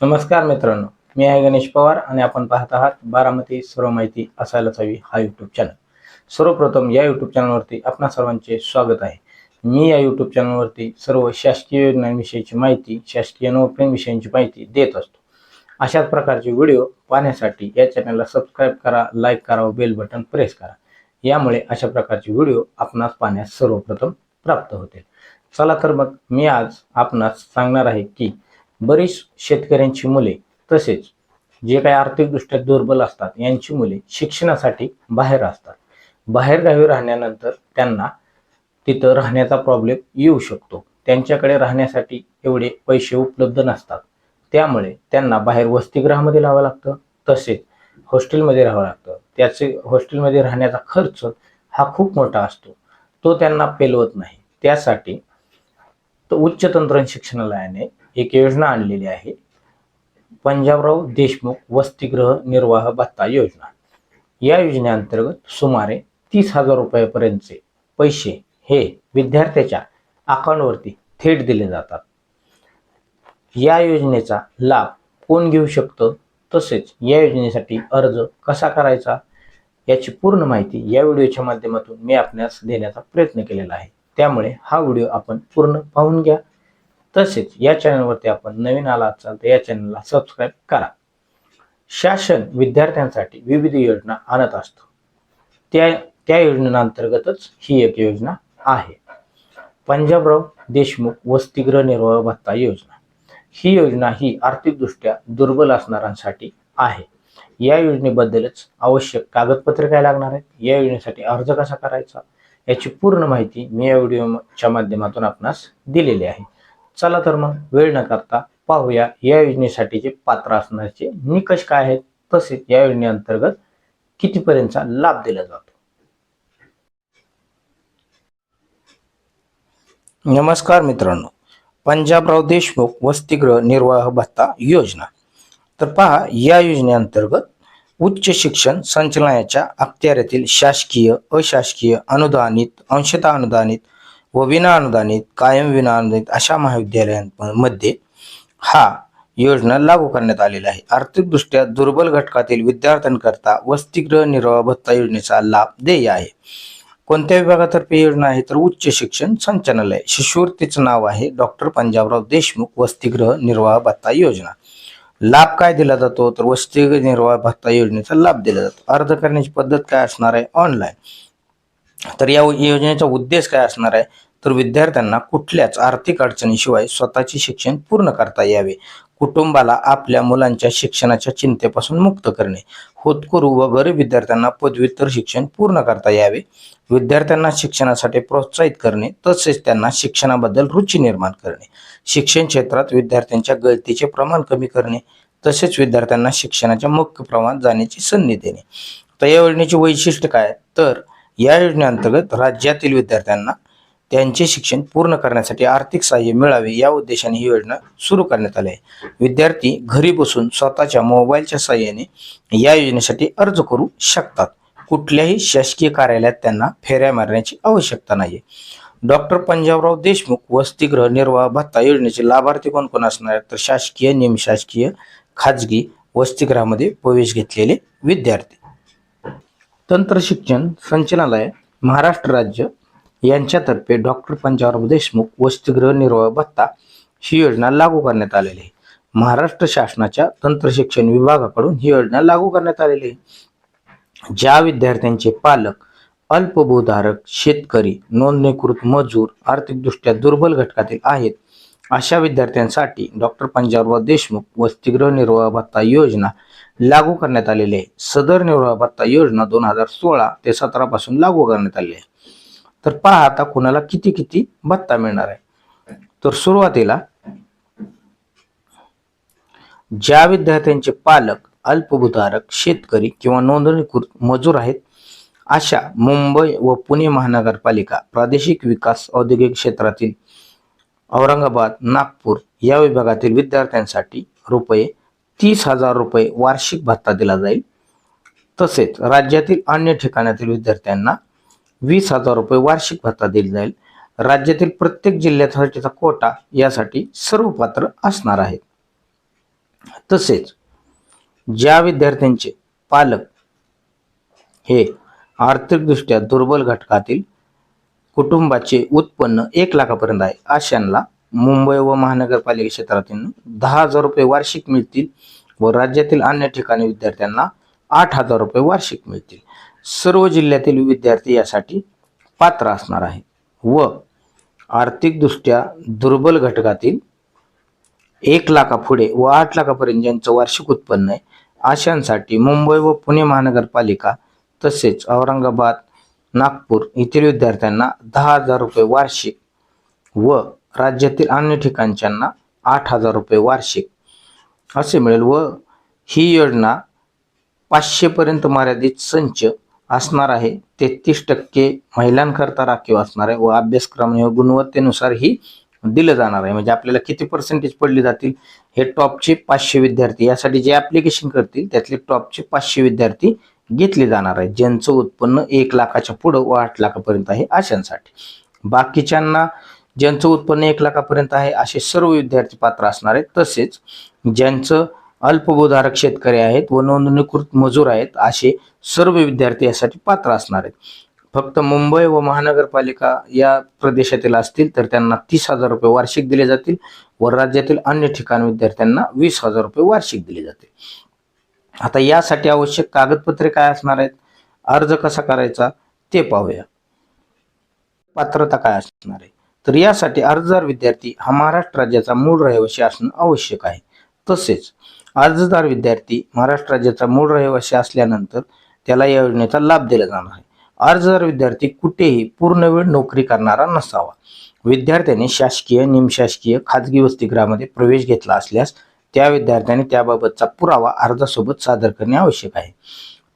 नमस्कार मित्रांनो मी आहे गणेश पवार आणि आपण पाहत आहात बारामती सर्व माहिती असायलाच हवी हा यूट्यूब चॅनल सर्वप्रथम या यूट्यूब चॅनलवरती आपणा सर्वांचे स्वागत आहे. मी या यूट्यूब चॅनलवरती सर्व शासकीय योजनांविषयीची माहिती शासकीय नोकऱ्यांविषयीची माहिती देत असतो. अशाच प्रकारचे व्हिडिओ पाहण्यासाठी या चॅनलला सबस्क्राईब करा लाईक करा व बेल बटन प्रेस करा. यामुळे अशा प्रकारचे व्हिडिओ आपणास पाहण्यास सर्वप्रथम प्राप्त होतील. चला तर मग मी आज आपणास सांगणार आहे की बरीच शेतकऱ्यांची मुले तसेच जे काही आर्थिकदृष्ट्या दुर्बल असतात यांची मुले शिक्षणासाठी बाहेर असतात. बाहेरगावी राहण्यानंतर त्यांना तिथं राहण्याचा प्रॉब्लेम येऊ शकतो. त्यांच्याकडे राहण्यासाठी एवढे पैसे उपलब्ध नसतात. त्यामुळे त्यांना बाहेर वसतिगृहामध्ये राहावं लागतं तसेच हॉस्टेलमध्ये राहावं लागतं. त्याचे हॉस्टेलमध्ये राहण्याचा खर्च हा खूप मोठा असतो. तो त्यांना पेलवत नाही. त्यासाठी उच्च तंत्रज्ञ शिक्षणालयाने एक योजना आणलेली आहे. पंजाबराव देशमुख वसतिगृह निर्वाह भत्ता योजना. या योजनेअंतर्गत सुमारे तीस हजार रुपयापर्यंतचे पैसे हे विद्यार्थ्याच्या अकाउंटवरती थेट दिले जातात. या योजनेचा लाभ कोण घेऊ शकतं? तसेच या योजनेसाठी अर्ज कसा करायचा? याची पूर्ण माहिती या व्हिडिओच्या माध्यमातून मी आपल्यास देण्याचा प्रयत्न केलेला आहे. त्यामुळे हा व्हिडिओ आपण पूर्ण पाहून घ्या. तसेच या चॅनलवरती आपण नवीन आला असाल तर या चॅनलला सबस्क्राईब करा. शासन विद्यार्थ्यांसाठी विविध योजना आणत असतो. त्या त्या योजनेअंतर्गतच ही एक योजना आहे. पंजाबराव देशमुख वसतिगृह निर्वाह भत्ता योजना. ही योजना ही आर्थिकदृष्ट्या दुर्बल असणाऱ्यांसाठी आहे. या योजनेबद्दलच आवश्यक कागदपत्रे काय लागणार आहेत? या योजनेसाठी अर्ज कसा करायचा? याची पूर्ण माहिती मी या व्हिडिओच्या माध्यमातून आपणास दिलेली आहे. चला तर मग वेळ न करता पाहूया या योजनेसाठीचे पात्र असण्याचे निकष काय आहेत तसेच या योजनेअंतर्गत कितीपर्यंतचा लाभ दिला जातो? नमस्कार मित्रांनो. पंजाबराव देशमुख वसतिगृह निर्वाह भत्ता योजना. तर पहा या योजनेअंतर्गत उच्च शिक्षण संचालनाच्या अखत्यारीतील शासकीय अशासकीय अनुदानित अंशतः अनुदानित व विना अनुदानित कायम विना अनुदानित अशा महाविद्यालयांमध्ये हा योजना लागू करण्यात आलेला आहे. आर्थिकदृष्ट्या दुर्बल घटकातील विद्यार्थ्यांकरता वसतिगृह निर्वाह भत्ता योजनेचा लाभ देय आहे. कोणत्या विभागातर्फे योजना आहे? तर उच्च शिक्षण संचालनालय. शिष्यवृत्तीचं नाव आहे डॉक्टर पंजाबराव देशमुख वसतिगृह निर्वाह भत्ता योजना. लाभ काय दिला जातो? तर वसतिगृह निर्वाह भत्ता योजनेचा लाभ दिला जातो. अर्ज करण्याची पद्धत काय असणार आहे? ऑनलाईन. तर या योजनेचा उद्देश काय असणार आहे? तर विद्यार्थ्यांना कुठल्याच आर्थिक अडचणीशिवाय स्वतःचे शिक्षण पूर्ण करता यावे. कुटुंबाला आपल्या मुलांच्या शिक्षणाच्या चिंतेपासून मुक्त करणे. होतकरू व गरीब विद्यार्थ्यांना पदव्युत्तर शिक्षण पूर्ण करता यावे. विद्यार्थ्यांना शिक्षणासाठी प्रोत्साहित करणे तसेच त्यांना शिक्षणाबद्दल रुची निर्माण करणे. शिक्षण क्षेत्रात विद्यार्थ्यांच्या गळतीचे प्रमाण कमी करणे तसेच विद्यार्थ्यांना शिक्षणाच्या मुख्य प्रमाणात जाण्याची संधी देणे. तर या योजनेचे वैशिष्ट्य काय? तर या योजनेअंतर्गत राज्यातील विद्यार्थ्यांना त्यांचे शिक्षण पूर्ण करण्यासाठी आर्थिक सहाय्य मिळावे या उद्देशाने ही योजना सुरू करण्यात आली आहे. विद्यार्थी घरी बसून स्वतःच्या मोबाईलच्या सहाय्याने या योजनेसाठी अर्ज करू शकतात. कुठल्याही शासकीय कार्यालयात त्यांना फेऱ्या मारण्याची आवश्यकता नाही डॉक्टर पंजाबराव देशमुख वसतिगृह निर्वाह भत्ता योजनेचे लाभार्थी कोण कोण असणार तर शासकीय निमशासकीय खाजगी वसतिगृहामध्ये प्रवेश घेतलेले विद्यार्थी. तंत्र शिक्षण संचालनालय महाराष्ट्र राज्य यांच्यातर्फे डॉक्टर पंजाबराव देशमुख वसतिगृह निर्वाह भत्ता ही योजना लागू करण्यात आलेली आहे. महाराष्ट्र शासनाच्या तंत्रशिक्षण विभागाकडून ही योजना लागू करण्यात आलेली आहे. ज्या विद्यार्थ्यांचे पालक अल्पभूधारक शेतकरी नोंदणीकृत मजूर आर्थिकदृष्ट्या दुर्बल घटकातील आहेत अशा विद्यार्थ्यांसाठी डॉक्टर पंजाबराव देशमुख वसतिगृह निर्वाह भत्ता योजना लागू करण्यात आलेली आहे. सदर निर्वाह भत्ता योजना दोन हजार सोळा ते सतरा पासून लागू करण्यात आली आहे. तर पहा आता कुणाला किती किती भत्ता मिळणार आहे. तर सुरुवातीला ज्या विद्यार्थ्यांचे पालक अल्पभूधारक शेतकरी किंवा नोंदणीकृत मजूर आहेत अशा मुंबई व पुणे महानगरपालिका प्रादेशिक विकास औद्योगिक क्षेत्रातील औरंगाबाद नागपूर या विभागातील विद्यार्थ्यांसाठी रुपये तीस हजार रुपये वार्षिक भत्ता दिला जाईल. तसेच राज्यातील अन्य ठिकाणातील विद्यार्थ्यांना वीस हजार रुपये वार्षिक भत्ता दिला जाईल. राज्यातील प्रत्येक जिल्ह्यासाठीचा कोटा यासाठी सर्व पात्र असणार आहे तसेच ज्या विद्यार्थ्यांचे पालक हे आर्थिकदृष्ट्या दुर्बल घटकातील कुटुंबाचे उत्पन्न एक लाखापर्यंत आहे अशांना मुंबई व महानगरपालिका क्षेत्रातील दहा हजार रुपये वार्षिक मिळतील व राज्यातील अन्य ठिकाणी विद्यार्थ्यांना आठ हजार रुपये वार्षिक मिळतील. सर्व जिल्ह्यातील विद्यार्थी यासाठी पात्र असणार आहे. व आर्थिकदृष्ट्या दुर्बल घटकातील एक लाखापुढे व आठ लाखापर्यंत ज्यांचं वार्षिक उत्पन्न आहे अशांसाठी मुंबई व पुणे महानगरपालिका तसेच औरंगाबाद नागपूर येथील विद्यार्थ्यांना दहा हजार रुपये वार्षिक व राज्यातील अन्य ठिकाणच्यांना आठ हजार रुपये वार्षिक असे मिळेल. व ही योजना पाचशेपर्यंत मर्यादित संच असणार आहे. तेहतीस टक्के महिलांकरता राखीव असणार आहे व अभ्यासक्रम हे गुणवत्तेनुसार ही दिलं जाणार आहे. म्हणजे आपल्याला किती पर्सेंटेज पडली जातील? हे टॉपचे पाचशे विद्यार्थी यासाठी जे ऍप्लिकेशन करतील त्यातले टॉपचे पाचशे विद्यार्थी घेतले जाणार आहेत. ज्यांचं उत्पन्न एक लाखाच्या पुढं व आठ लाखापर्यंत आहे अशांसाठी. बाकीच्यांना ज्यांचं उत्पन्न एक लाखापर्यंत आहे असे सर्व विद्यार्थी पात्र असणार आहेत. तसेच ज्यांचं अल्पभूधारक शेतकरी आहेत व नोंदणीकृत मजूर आहेत असे सर्व विद्यार्थी यासाठी पात्र असणार आहेत. फक्त मुंबई व महानगरपालिका या प्रदेशातील असतील तर त्यांना तीस हजार रुपये वार्षिक दिले जातील व राज्यातील अन्य ठिकाण विद्यार्थ्यांना वीस हजार रुपये वार्षिक दिले जाते. आता यासाठी आवश्यक कागदपत्रे काय असणार आहेत? अर्ज कसा करायचा? ते पाहूया. पात्रता काय असणार आहे? तर यासाठी अर्जदार विद्यार्थी हा महाराष्ट्र राज्याचा मूळ रहिवासी असणं आवश्यक आहे. तसेच अर्जदार विद्यार्थी महाराष्ट्र राज्याचा मूळ रहिवासी असल्यानंतर त्याला या योजनेचा लाभ दिला जाणार आहे. अर्जदार विद्यार्थी कुठेही पूर्ण वेळ नोकरी करणारा नसावा. विद्यार्थ्याने शासकीय निमशासकीय खाजगी वसतिगृहामध्ये प्रवेश घेतला असल्यास त्या विद्यार्थ्याने त्याबाबतचा पुरावा अर्जासोबत सादर करणे आवश्यक आहे.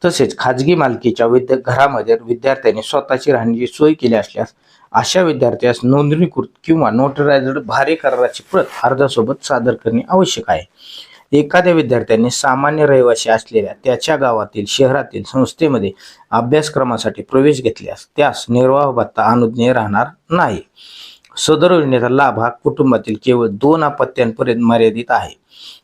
तसेच खाजगी मालकीच्या विद्या घरामध्ये विद्यार्थ्याने स्वतःची राहण्याची सोय केली असल्यास अशा विद्यार्थ्यास नोंदणीकृत किंवा नोटरायझड भारे कराराची प्रत अर्जासोबत सादर करणे आवश्यक आहे. एखाद्या विद्यार्थ्याने सामान्य रहिवासी असलेल्या त्याच्या गावातील शहरातील संस्थेमध्ये अभ्यासक्रमासाठी प्रवेश घेतल्यास त्यास निर्वाह भत्ता अनुज्ञेय राहणार नाही. सदर योजनेचा लाभ हा कुटुंबातील केवळ दोन अपत्यांपर्यंत मर्यादित आहे.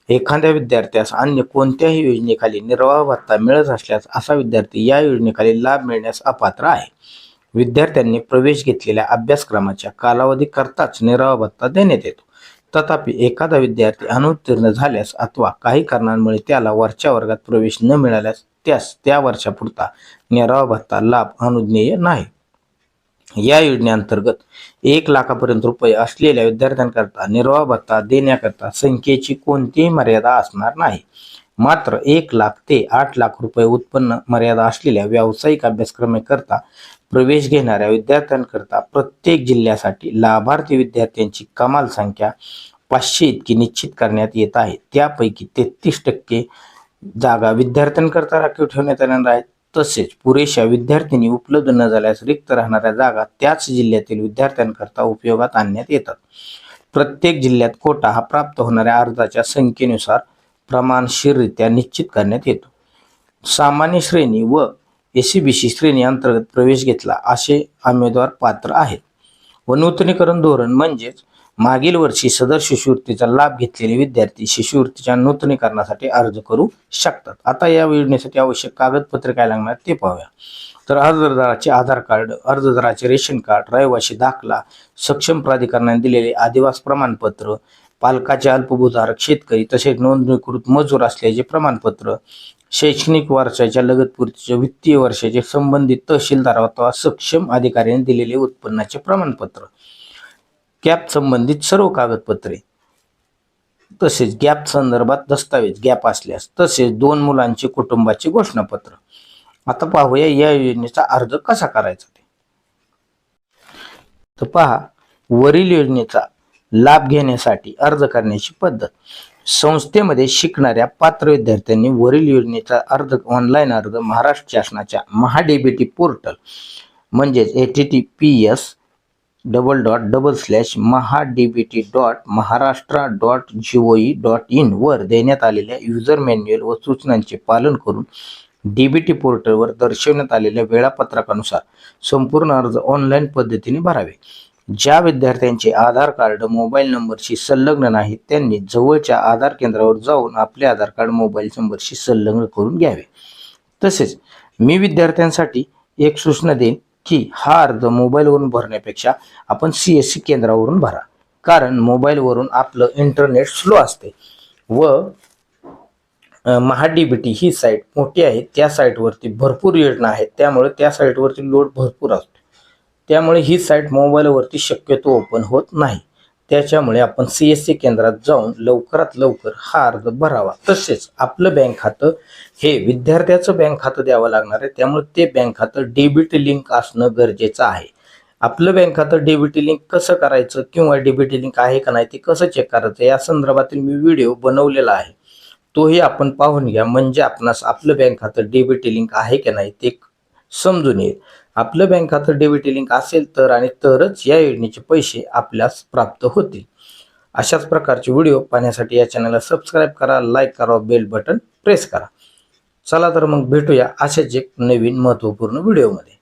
एखाद्या विद्यार्थ्यास अन्य कोणत्याही योजनेखाली निर्वाह भत्ता मिळत असल्यास असा विद्यार्थी या योजनेखाली लाभ मिळण्यास अपात्र आहे. विद्यार्थ्यांनी प्रवेश घेतलेल्या अभ्यासक्रमाच्या कालावधी करताच निर्वाह भत्ता देण्यात येतो. तथापि एखादा विद्यार्थी अनुत्तीर्ण झाल्यास अथवा काही कारणांमुळे त्याला वरच्या वर्गात प्रवेश न मिळाल्यास त्यास त्या वर्षापुरता निरावा भत्ता लाभ अनुज्ञेय नाही. या योजनेअंतर्गत एक लाखापर्यंत रुपये असलेल्या विद्यार्थ्यांकरता निर्वाह भत्ता देण्याकरता संख्येची कोणतीही मर्यादा असणार नाही. मात्र एक लाख ते आठ लाख रुपये उत्पन्न मर्यादा असलेल्या व्यावसायिक अभ्यासक्रमेकरता प्रवेश घेणाऱ्या विद्यार्थ्यांकरता प्रत्येक जिल्ह्यासाठी लाभार्थी विद्यार्थ्यांची कमाल संख्या पाचशे इतकी निश्चित करण्यात येत आहे. त्यापैकी तेहतीस टक्के जागा विद्यार्थ्यांकरता राखीव ठेवण्यात येणार आहेत. तसेच पुरेशा विद्यार्थिनी उपलब्ध न झाल्यास रिक्त राहणाऱ्या जागा त्याच जिल्ह्यातील विद्यार्थ्यांकरता उपयोगात आणण्यात येतात. प्रत्येक जिल्ह्यात कोटा हा प्राप्त होणाऱ्या अर्जाच्या संख्येनुसार प्रमाणशीररित्या निश्चित करण्यात येतो. सामान्य श्रेणी व एस बी सी श्रेणी अंतर्गत प्रवेश घेतला असे उमेदवार पात्र आहेत. व नूतनीकरण धोरण म्हणजेच मागील वर्षी सदर शिष्यवृत्तीचा लाभ घेतलेले विद्यार्थी शिष्यवृत्तीच्या नूतनीकरणासाठी अर्ज करू शकतात. आता या योजनेसाठी आवश्यक कागदपत्रे काय लागणार ते पाहूया. तर अर्जदाराचे आधार कार्ड अर्जदाराचे रेशन कार्ड रहिवासी दाखला सक्षम प्राधिकरणाने दिलेले आदिवास प्रमाणपत्र पालकाचे अल्पभूधारक शेतकरी तसेच नोंदणीकृत मजूर असल्याचे प्रमाणपत्र शैक्षणिक वर्षाच्या लगतपूर्तीच्या वित्तीय वर्षाचे संबंधित तहसीलदार अथवा सक्षम अधिकाऱ्याने दिलेले उत्पन्नाचे प्रमाणपत्र गॅप संबंधित सर्व कागदपत्रे तसेच गॅप संदर्भात दस्तावेज गॅप असल्यास तसेच दोन मुलांचे कुटुंबाचे घोषणापत्र. आता पाहूया या योजनेचा अर्ज कसा करायचा ते. तर पहा वरील योजनेचा लाभ घेण्यासाठी अर्ज करण्याची पद्धत. संस्थेमध्ये शिकणाऱ्या पात्र विद्यार्थ्यांनी वरील योजनेचा अर्ज ऑनलाईन अर्ज महाराष्ट्र शासनाच्या महाडीबीटी पोर्टल म्हणजेच A T T P S double dot double slash Maha D B T dot Maharashtra dot G O E dot in वर देण्यात आलेल्या युजर मॅन्युअल व सूचनांचे पालन करून डी बी टी पोर्टलवर दर्शवण्यात आलेल्या वेळापत्रकानुसार संपूर्ण अर्ज ऑनलाईन पद्धतीने भरावे. ज्या विद्यार्थ्यांचे आधार कार्ड मोबाईल नंबरशी संलग्न नाही त्यांनी जवळच्या आधार केंद्रावर जाऊन आपले आधार कार्ड मोबाईल नंबरशी संलग्न करून घ्यावे. तसेच मी विद्यार्थ्यांसाठी एक सूचना देईन की हा अर्ज मोबाईलवरून भरण्यापेक्षा आपण सी एस सी केंद्रावरून भरा. कारण मोबाईलवरून आपलं इंटरनेट स्लो असते व महाडीबीटी ही साईट मोठी आहे त्या साईटवरती भरपूर योजना आहेत त्यामुळे त्या साईटवरती लोड भरपूर असतो. त्यामुळे ही साईट मोबाईलवरती शक्यतो ओपन होत नाही. त्याच्यामुळे आपण सी एस सी केंद्रात जाऊन लवकरात लवकर हा अर्ज भरावा. तसेच आपलं बँक खातं हे विद्यार्थ्याचं बँक खातं द्यावं लागणार आहे. त्यामुळे ते बँक खातं डेबिट लिंक असणं गरजेचं आहे. आपलं बँक खातं डेबिट लिंक कसं करायचं किंवा डेबिट लिंक आहे का नाही ते कसं चेक करायचं या संदर्भातील मी व्हिडिओ बनवलेला आहे. तोही आपण पाहून घ्या. म्हणजे आपणास आपलं बँक खातं डेबिट लिंक आहे की नाही ते समजून येईल. आपलं बँक खातं डेबिटी लिंक असेल तर आणि तरच या योजनेचे पैसे आपल्यास प्राप्त होतील. अशाच प्रकारचे व्हिडिओ पाहण्यासाठी या चॅनलला सबस्क्राईब करा लाईक करा बेल बटन प्रेस करा. चला तर मग भेटूया अशाच एक नवीन महत्त्वपूर्ण व्हिडिओमध्ये.